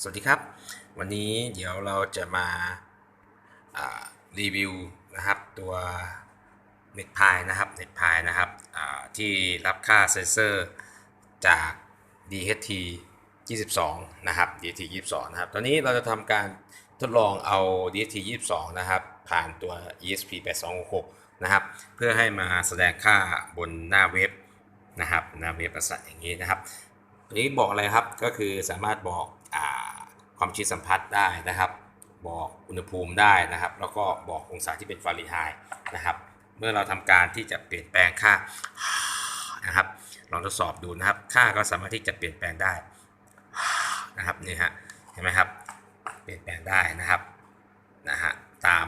สวัสดีครับ วันนี้เดี๋ยวเราจะมาารีวิวนะครับตัวเน็ตพายนะครับเน็ตพายนะครับที่รับค่าเซนเซอร์จาก DHT 22 นะครับ DHT 22 นะครับ ตอนนี้เราจะทำการทดลองเอา DHT 22 นะครับ ผ่านตัว ESP 8266 นะครับ เพื่อให้มาแสดงค่าบนหน้าเว็บนะครับหน้าเว็บประสัทอย่างนี้นะครับตัวนี้บอกอะไรครับก็คือสามารถบอก ความชื้นสัมผัสได้นะครับ บอกอุณหภูมิได้นะครับ แล้วก็บอกองศาที่เป็นฟาเรนไฮต์นะครับ เมื่อเราทำการที่จะเปลี่ยนแปลงค่านะครับลองทดสอบดูนะครับ ค่าก็สามารถที่จะเปลี่ยนแปลงได้นะครับนี่ฮะเห็นไหมครับ เปลี่ยนแปลงได้นะครับนะฮะตาม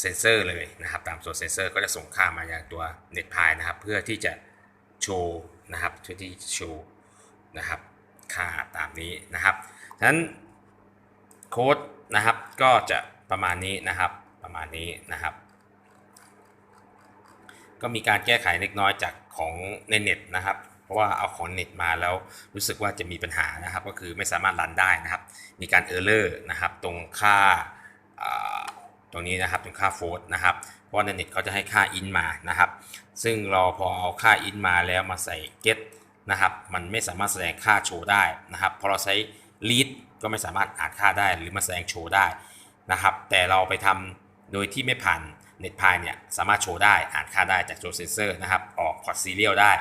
เซนเซอร์เลยนะครับ ตามส่วนเซนเซอร์ก็จะส่งค่ามาอย่างตัวเน็ตพายนะครับ เพื่อที่จะโชว์นะครับเพื่อที่โชว์นะครับ ค่าตามนี้นะครับฉะนั้นโค้ดนะครับก็จะประมาณนี้นะครับประมาณนี้นะครับ ก็มีการแก้ไขเล็กน้อยจากของในเน็ตนะครับ เพราะว่าเอาของเน็ตมาแล้วรู้สึกว่าจะมีปัญหานะครับ ก็คือไม่สามารถรันได้นะครับ มีการเออร์เลอร์นะครับตรงค่าตรงนี้นะครับตรงค่าโฟลนะครับ เพราะในเน็ตเขาจะให้ค่าอินมานะครับ ซึ่งเราพอเอาค่าอินมาแล้วมาใส่ get นะครับมันไม่สามารถแสดงค่าโชว์ได้นะครับพอเราใช้ read ก็ไม่สามารถอ่านค่าได้หรือมาแสดงโชว์ได้นะครับแต่เราไปทำโดยที่ไม่ผ่านเน็ตพายเนี่ยสามารถโชว์ได้อ่านค่าได้จากตัวเซนเซอร์นะครับออกพอร์ตซีเรียลได้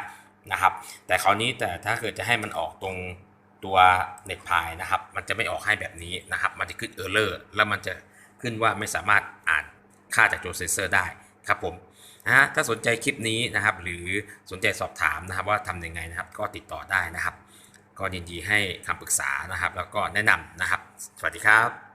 นะครับแต่คราวนี้แต่ถ้าเกิดจะให้มันออกตรงตัวเน็ตพายนะครับมันจะไม่ออกให้แบบนี้นะครับมันจะขึ้นเออร์เลอร์แล้วมันจะขึ้นว่าไม่สามารถอ่านค่าจากตัวเซนเซอร์ได้ ครับผมนะฮะถ้าสนใจคลิปนี้นะครับ หรือสนใจสอบถามนะครับ ว่าทำยังไงนะครับ ก็ติดต่อได้นะครับ ก็ยินดีให้คำปรึกษานะครับ แล้วก็แนะนำนะครับ สวัสดีครับ